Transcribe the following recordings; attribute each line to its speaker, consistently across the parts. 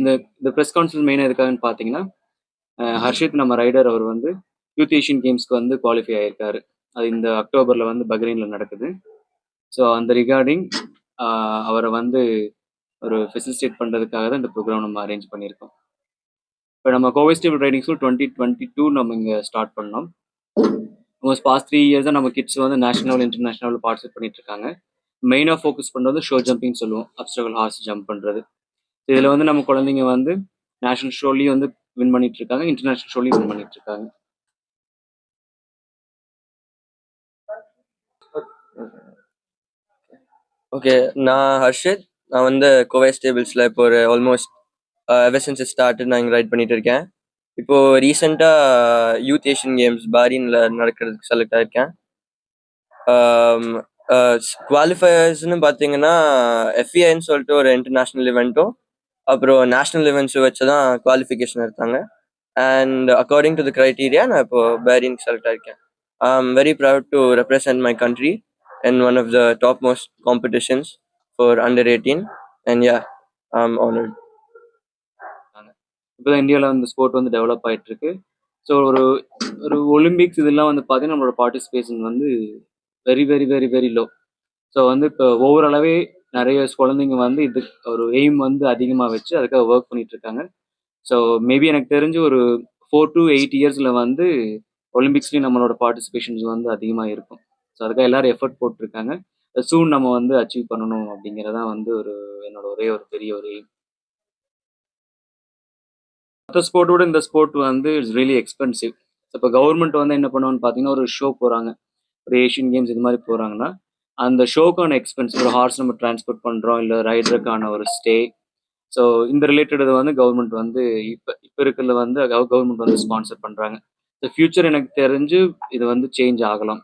Speaker 1: இந்த இந்த press council மெயினாக எதுக்காகன்னு பார்த்தீங்கன்னா ஹர்ஷித் நம்ம ரைடர் அவர் வந்து யூத் ஏஷியன் கேம்ஸ்க்கு வந்து குவாலிஃபை ஆயிருக்காரு. அது இந்த அக்டோபரில் வந்து பக்ரீனில் நடக்குது. ஸோ அந்த ரிகார்டிங் அவரை வந்து ஒரு ஃபெசிலிட்டேட் பண்ணுறதுக்காக தான் இந்த ப்ரோக்ராம் நம்ம அரேஞ்ச் பண்ணியிருக்கோம். இப்போ நம்ம கோவைஸ்டேபிள் riding school twenty twenty two நம்ம இங்கே ஸ்டார்ட் பண்ணோம். ஆல்மோஸ்ட் பாஸ்ட் த்ரீ இயர்ஸ் தான் நம்ம கிட்ஸ் வந்து நேஷனல் இன்டர்நேஷனல் பார்ட்டிசிபேட் பண்ணிட்டு இருக்காங்க. மெயினாக ஃபோக்கஸ் பண்ணுறது ஷோ ஜம்பிங் சொல்லுவோம். அப்ஸ்டகல் ஹார்ஸ் ஜம்ப் பண்ணுறது இதில் வந்து நம்ம குழந்தைங்க வந்து நேஷனல் ஷோலையும் வந்து வின் பண்ணிட்டு இருக்காங்க இன்டர்நேஷனல் ஷோலையும் வின் பண்ணிட்டு இருக்காங்க
Speaker 2: ஓகே நான் ஹர்ஷித். நான் வந்து கோவை ஸ்டேபிள்ஸில் இப்போ ஒரு ஆல்மோஸ்ட் எவர்சன்ஸ் ஸ்டார்ட் நான் இங்கே ரைட் பண்ணிட்டு இருக்கேன் இப்போ ரீசெண்டாக யூத் ஏஷியன் கேம்ஸ் பாரின்ல நடக்கிறதுக்கு செலக்ட் ஆயிருக்கேன். Um, uh, குவாலிஃபயர்ஸ்னு பார்த்தீங்கன்னா எஃப்இஐன்னு சொல்லிட்டு ஒரு இன்டர்நேஷ்னல் இவெண்ட்டும் அப்புறம் நேஷ்னல் இவெண்ட்ஸ் வச்சு தான் குவாலிஃபிகேஷன் எடுத்தாங்க. And according to the criteria நான் இப்போ Bahrain select ஆயிருக்கேன். I am very proud to represent my country and one of the top most competitions for under 18 and yeah i'm honored.
Speaker 1: இப்போ தான் இந்தியாவில் வந்து sport வந்து டெவலப் ஆகிட்டு இருக்கு ஸோ ஒரு ஒரு ஒலிம்பிக்ஸ் இதெல்லாம் வந்து பார்த்தீங்கன்னா நம்மளோட பார்ட்டிசிபேஷன் வந்து very very very very low so வந்து இப்போ ஓவராலாகவே நிறைய குழந்தைங்க வந்து இது ஒரு எய்ம் வந்து அதிகமாக வச்சு அதுக்காக ஒர்க் பண்ணிட்டு இருக்காங்க ஸோ மேபி எனக்கு தெரிஞ்சு ஒரு ஃபோர் டு எயிட் இயர்ஸில் வந்து ஒலிம்பிக்ஸ்லேயும் நம்மளோட பார்ட்டிசிபேஷன்ஸ் வந்து அதிகமாக இருக்கும். ஸோ அதுக்காக எல்லாரும் எஃபர்ட் போட்டிருக்காங்க. சூன் நம்ம வந்து அச்சீவ் பண்ணணும் அப்படிங்கிறதான் வந்து ஒரு என்னோட ஒரே ஒரு பெரிய ஒரு எய்ம் மற்ற ஸ்போர்ட்டோட இந்த ஸ்போர்ட் வந்து இட்ஸ் ரியலி எக்ஸ்பென்சிவ் இப்போ கவர்மெண்ட் வந்து என்ன பண்ணுவோன்னு பார்த்தீங்கன்னா ஒரு ஷோ போகிறாங்க ஒரு ஏஷியன் கேம்ஸ் இது மாதிரி போகிறாங்கன்னா அந்த ஷோக்கான எக்ஸ்பென்ஸ் ஒரு ஹார்ஸ் நம்ம டிரான்ஸ்போர்ட் பண்ணுறோம் இல்லை ரைடருக்கான ஒரு ஸ்டே ஸோ இந்த ரிலேட்டட் வந்து கவர்மெண்ட் வந்து இப்போ இப்போ இருக்கிறதுல வந்து கவர்மெண்ட் வந்து ஸ்பான்சர் பண்ணுறாங்க ஸோ ஃபியூச்சர் எனக்கு தெரிஞ்சு இது வந்து சேஞ்ச் ஆகலாம்.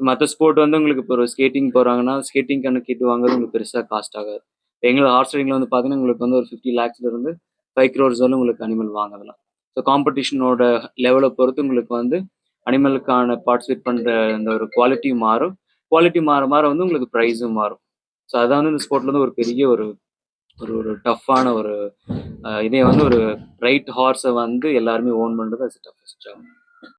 Speaker 1: மற்ற ஸ்போர்ட் வந்து உங்களுக்கு இப்போ ஒரு ஸ்கேட்டிங் போகிறாங்கன்னா ஸ்கேட்டிங்க்கான கிட் வாங்குறது உங்களுக்கு பெருசாக காஸ்ட் ஆகாது. எங்களை ஹார்ஸ் ரைடிங்கில் வந்து பார்த்தீங்கன்னா உங்களுக்கு வந்து ஒரு ஃபிஃப்டி லேக்ஸ்லேருந்து ஃபைவ் க்ரோர்ஸ் வரலும் உங்களுக்கு அனிமல் வாங்கலாம் ஸோ காம்படிஷனோட லெவலை பொறுத்து உங்களுக்கு வந்து அனிமலுக்கான பார்ட்டிசிபேட் பண்ணுற அந்த ஒரு குவாலிட்டி மாறும். குவாலிட்டி மாற மாற வந்து உங்களுக்கு ப்ரைஸும் மாறும். ஸோ அதான் வந்து இந்த ஸ்போர்ட்ல வந்து ஒரு பெரிய ஒரு ஒரு ஒரு டஃப்பான ஒரு இதே வந்து ஒரு ரைட் ஹார்ஸை வந்து எல்லாருமே ஓன் பண்ணுறது அது டஃபஸ்ட் ஆகும்